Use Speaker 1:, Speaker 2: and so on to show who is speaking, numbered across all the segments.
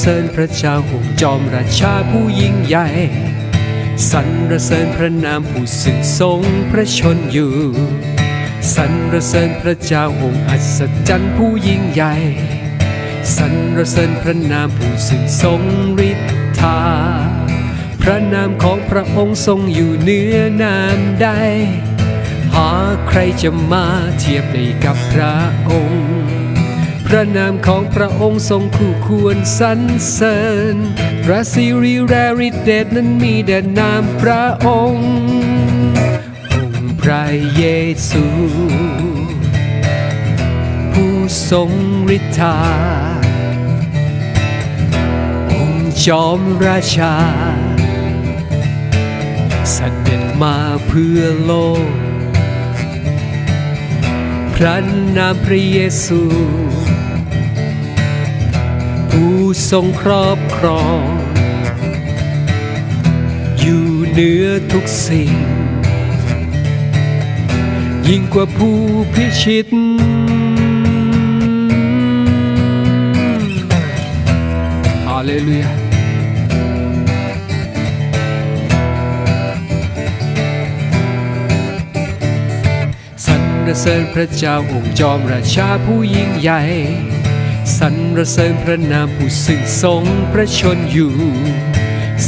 Speaker 1: เสริญพระเจ้าองค์จอมราชาผู้ยิ่งใหญ่สรรเสริญพระนามผู้ซึ่งทรงพระชนอยู่สรรเสริญพระเจ้าองค์อัศจรรย์ผู้ยิ่งใหญ่สรรเสริญพระนามผู้ซึ่งทรงฤทธา พระนามของพระองค์ทรงอยู่เหนือนามใด หาใครจะมาเทียบได้กับพระองค์ ระนามของพระองค์ทรงคู่ควรสรรเสริญ พระสิริแรริเดชนั้นมีแด่นามพระองค์ องค์พระเยซู ผู้ทรงฤทธา องค์จอมราชาสเสด็จมาเพื่อโลก พระนามพระเยซู ทรงครอบครอง อยู่เหนือทุกสิ่ง ยิ่งกว่าผู้พิชิต ฮาเลลูยาสรรเสริญพระเจ้าองค์จอมราชาผู้ยิ่งใหญ่ สรรเสริญพระนามผู้ซึ่งทรงพระชนอยู่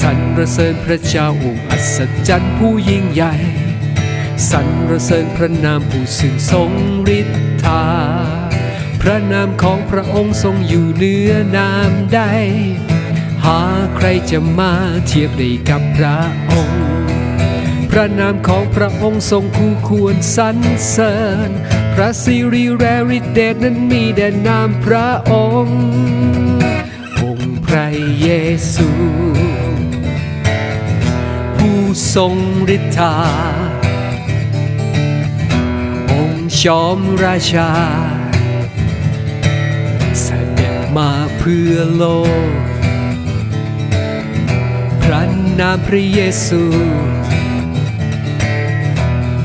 Speaker 1: สรรเสริญพระเจ้าองค์อัศจรรย์ผู้ยิ่งใหญ่สรรเสริญพระนามผู้ซึ่งทรงฤทธา พระนามของพระองค์ทรงอยู่เหนือนามใด หาใครจะมาเทียบได้กับพระองค์ พระนามของพระองค์ทรงคู่ควรสรรเสริญ พระสิริแรริเดชนั้นมีแด่นามพระองค์ องค์พระเยซู ผู้ทรงฤทธา องค์จอมราชา เสด็จมาเพื่อโลก พระนามพระเยซู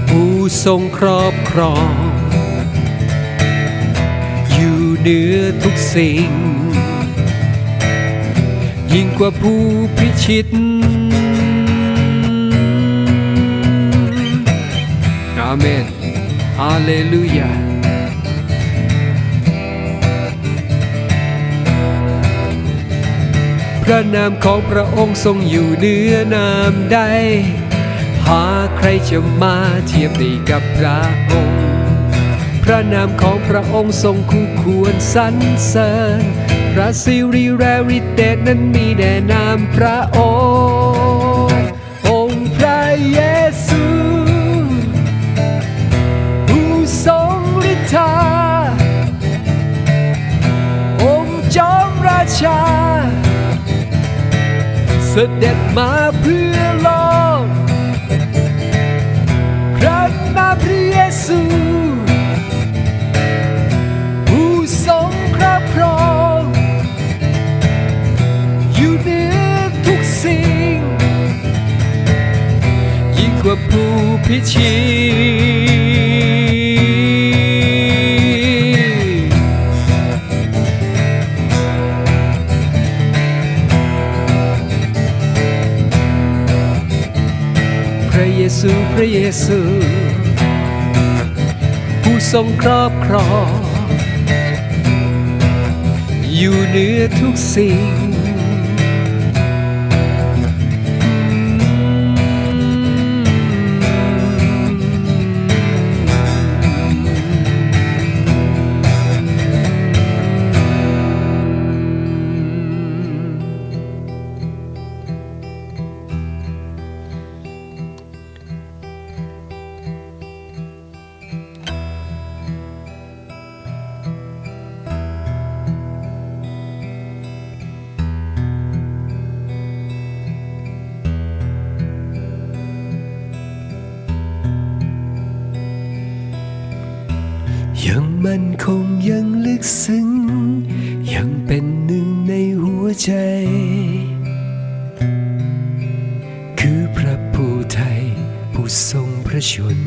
Speaker 1: ผู้ทรงครอบครอง เหนือทุกสิ่ง ยิ่งกว่าผู้พิชิตอาเมนฮาเลลูยาพระนามของพระองค์ทรงอยู่เหนือนามใด หาใครจะมาเทียบได้กับพระองค์ พระนามของพระองค์ทรงคู่ควรสรรเสริญ พระสิริแรริเดชนั้นมีแด่นามพระองค์ องค์พระเยซูผู้ทรงฤทธา องค์จอมราชา เสด็จมาเพื่อ ว่าผู้พิชิตพระเยซู พระเยซู ผู้ทรงครอบครองอยู่เหนือทุกสิ่งยัง ซึ้ง ยังเป็นหนึ่งในหัวใจ คือพระผู้ไทย ผู้ทรงพระชน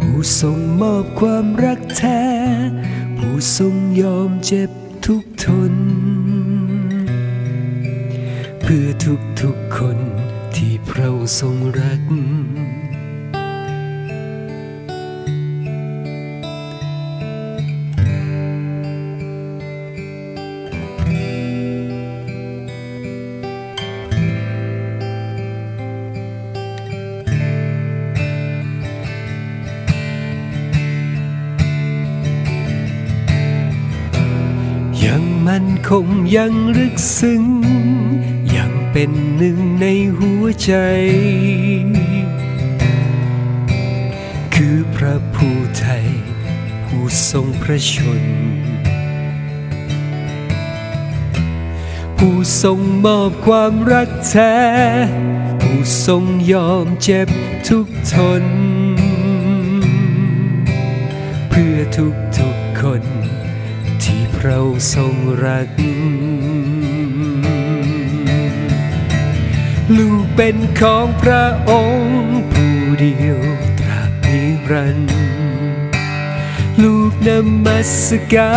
Speaker 1: ผู้ทรงมอบความรักแท้ ผู้ทรงยอมเจ็บทุกทน เพื่อทุกทุกคนที่พระองค์ทรงรักันคงยังลึกซึ้ง ยังเป็นหนึ่งในหัวใจ คือพระผู้ไทย ผู้ทรงพระชน ผู้ทรงมอบความรักแท้ ผู้ทรงยอมเจ็บทุกทน เพื่อทุกทุกๆคน ที่พระองค์ทรงรัก ลูกเป็นของพระองค์ ผู้เดียวตราบนิรันดร์ลูกนมัสกา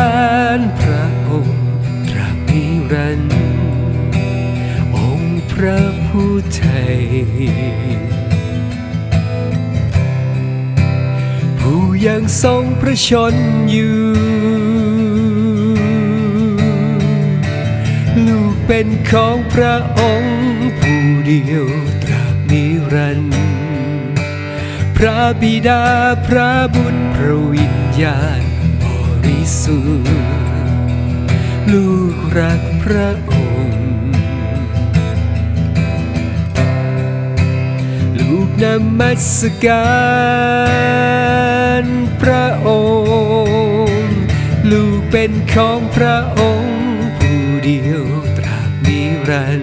Speaker 1: รพระองค์ตราบนิรันดร์องค์พระผู้ไทยผู้ยังทรงพระชนอยู่ เป็นของพระองค์ ผู้เดียวตราบนิรันดร์พระบิดาพระบุตรพระวิญญาณบริสุทธิ์ลูกรักพระองค์ ลูกนมัสการพระองค์ ลูกเป็นของพระองค์ รัน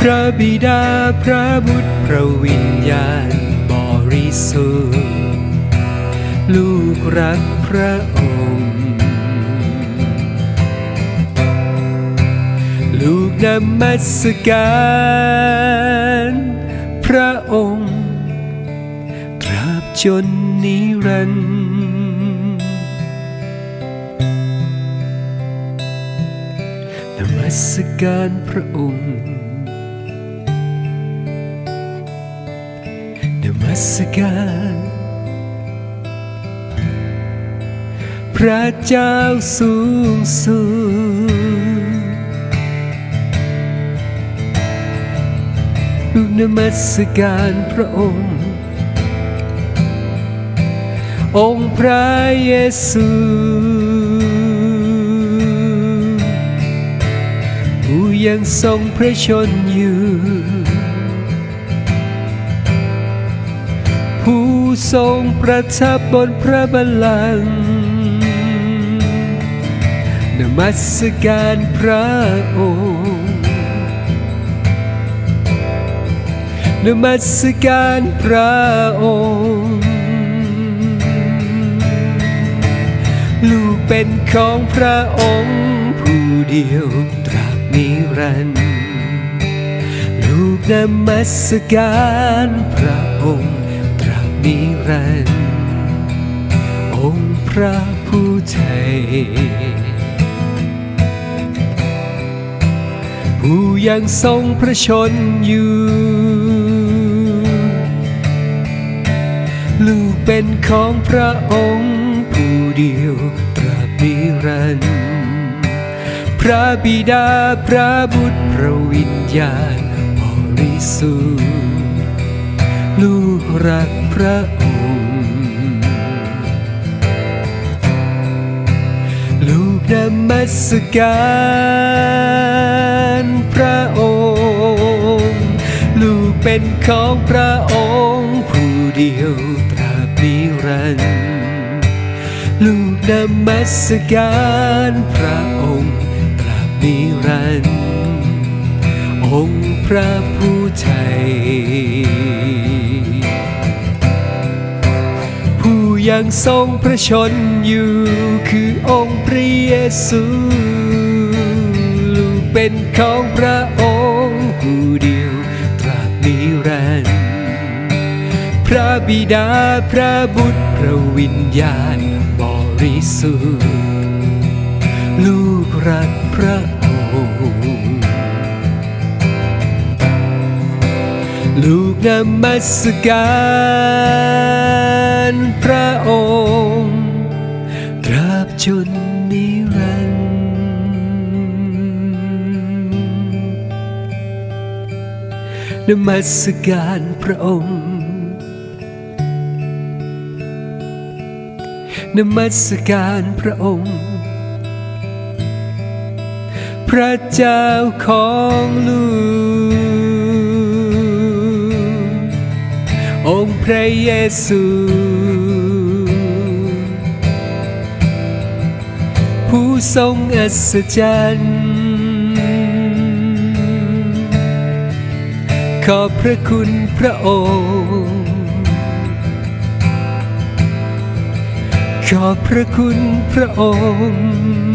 Speaker 1: พระบิดาพระบุตรพระวิญญาณบริสุทธิ์ลูกรักพระองค์ ลูกนมัสการพระองค์ ตราบจนนิรันดร์ มัสการพระองค์นมัสการ พระเจ้าสูงสุดลูกนมัสการพระองค์ องค์พระเยซู ยังทรงพระชนอยู่ ผู้ทรงประทับบนพระบัลลังก์นมัสการพระองค์นมัสการพระองค์ ลูกเป็นของพระองค์ผู้เดียว นิรันดร์ลูกนมัสการพระองค์ตราบนิรันดร์องค์พระผู้ไทยผู้ยังทรงพระชนอยู่ ลูกเป็นของพระองค์ผู้เดียวตราบนิรันดร์ ระบิดาพระบุตรพระวิญญาณบริสุทธิ์ลูกรักพระองค์ ลูกนมัสการพระองค์ ลูกเป็นของพระองค์ ผู้เดียวตราบนิรันดร์ลูกนมัสการพระองค์ นิรันดร์องค์พระผู้ไทย ผู้ยังทรงพระชนอยู่คือองค์พระเยซูลูกเป็นของพระองค์ผู้เดียวตราบนิรันดร์พระบิดาพระบุตรพระวิญญาณบริสุทธิ์ลูกรักพระ ลูกนมัสการพระองค์ ตราบจนนิรันดร์นมัสการพระองค์นมัสการพระองค์ พระเจ้าของลูก องค์พระเยซู ผู้ทรงอัศจรรย์ ขอบพระคุณพระองค์ ขอบพระคุณพระองค์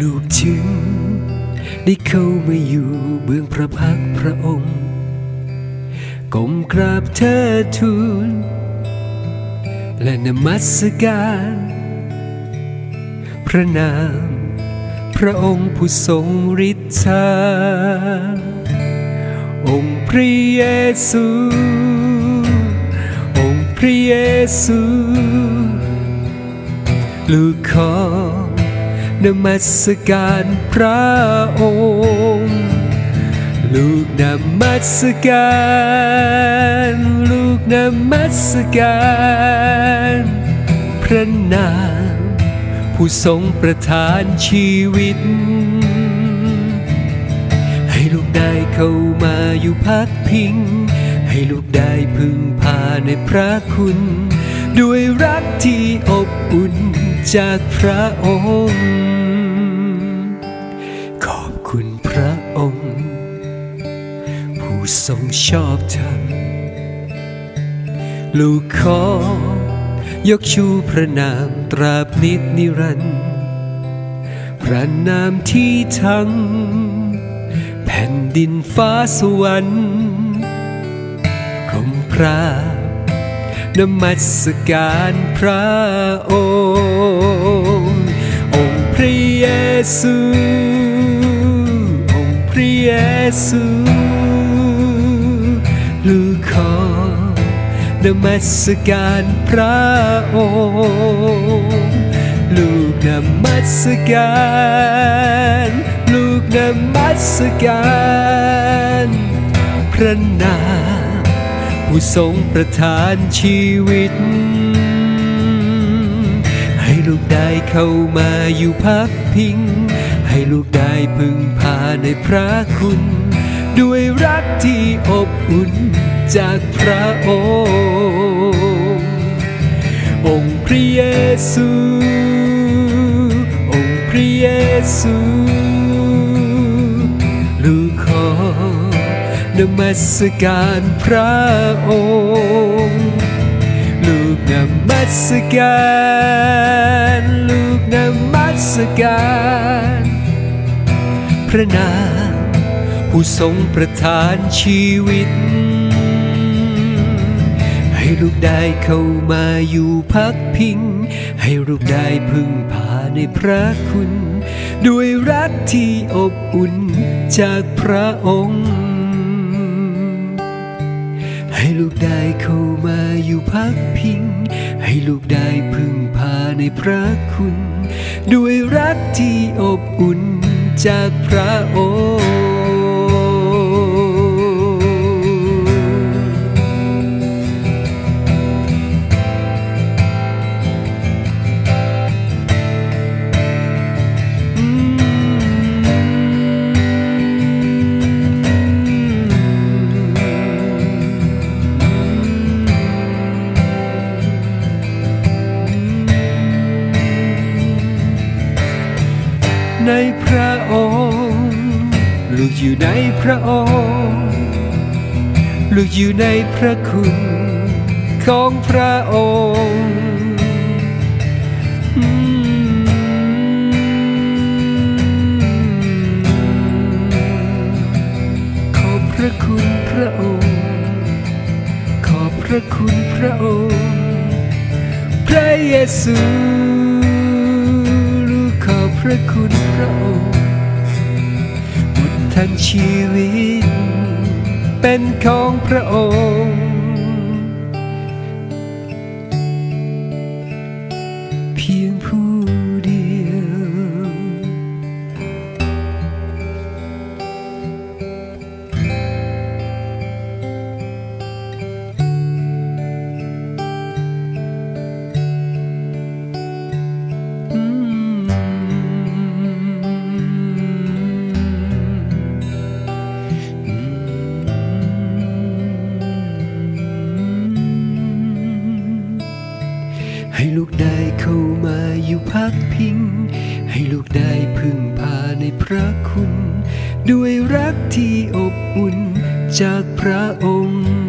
Speaker 1: ลูกจึงได้เข้ามาอยู่เบื้องพระพักพระองค์ก้มกราบเธอทูล และนมัสการ พระนาม พระองค์ผู้ทรงฤทธาองค์พระเยซู องค์พระเยซู ลูกขอ นมัสการพระองค์ ลูกนมัสการ ลูกนมัสการ พระนามผู้ทรงประทานชีวิต ให้ลูกได้เข้ามาอยู่พักพิง ให้ลูกได้พึ่งพาในพระคุณ ด้วยรักที่อบอุ่นจากพระองค์ ทรงชอบธรรมลูกขอยกชูพระนามตราบนิดนิรันดร์พระนามที่ทั้ง แผ่นดินฟ้าสวรรค์คมพระนมัสการพระองค์ องค์พระเยซู องค์พระเยซู ลูกขอนมัสการพระองค์ ลูกนมัสการ ลูกนมัสการ พระนามผู้ทรงประทานชีวิต ให้ลูกได้เข้ามาอยู่พักพิง ให้ลูกได้พึ่งพาในพระคุณ ด้วยรักที่อบอุ่นจากพระองค์ องค์พระเยซู องค์พระเยซูลูกขอนมัสการพระองค์ ลูกนมัสการลูกนมัสการ พระนาม ผู้ทรงประทานชีวิต ให้ลูกได้เข้ามาอยู่พักพิง ให้ลูกได้พึ่งพาในพระคุณ ด้วยรักที่อบอุ่นจากพระองค์ ให้ลูกได้เข้ามาอยู่พักพิง ให้ลูกได้พึ่งพาในพระคุณ ด้วยรักที่อบอุ่นจากพระองค์ ในพระองค์ ลูกอยู่ในพระองค์ ลูกอยู่ในพระคุณของพระองค์ขอบพระคุณพระองค์ ขอบพระคุณพระองค์ พระเยซู ระคุณพระองค์หมดทั้งชีวิต เป็นของพระองค์ พักพิง ให้ลูกได้พึ่งพาในพระคุณ ด้วยรักที่อบอุ่นจากพระองค์